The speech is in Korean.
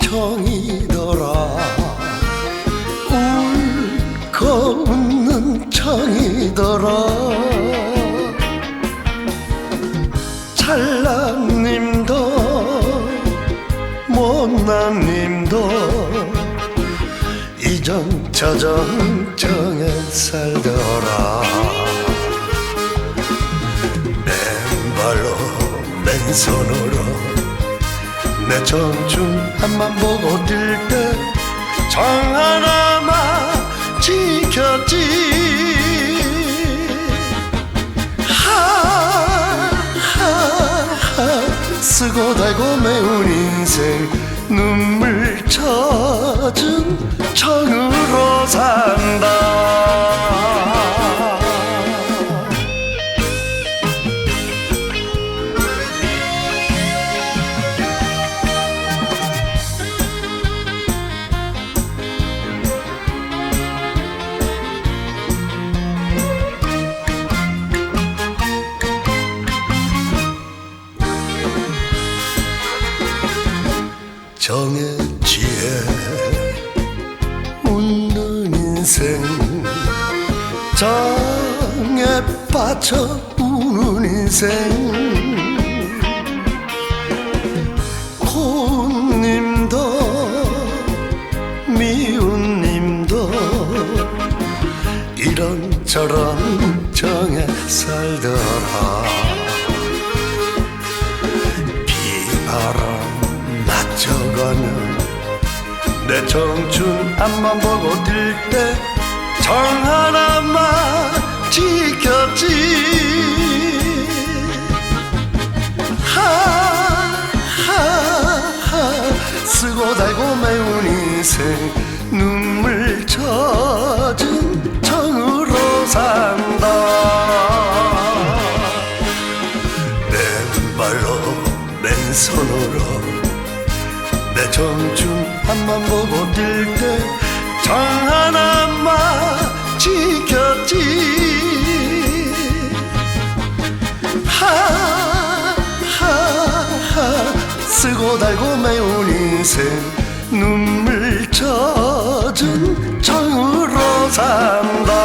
정이더라. 울고 웃는 정이더라. 찰랑님도 못난님도 이정저정 정에 살더라. 맨발로 맨손으로 내 청춘 앞만 보고 뛸때정 하나만 지켰지. 하하하 쓰고 달고 매운 인생 눈물 젖은 정으로 정의 지혜 웃는 인생. 정에 빠져 우는 인생. 고운님도 미운님도 이런저런 정에 살더라 내 청춘 앞만 보고 뛸 때 정 하나만 지켰지. 하하하 쓰고 달고 매운 인생 눈물 젖은 정으로 산다. 맨발로 맨손으로 내 청춘 앞만 보고 뛸때정 하나만 지켰지. 하하하 쓰고 달고 매운 인생 눈물 젖은 정으로 산다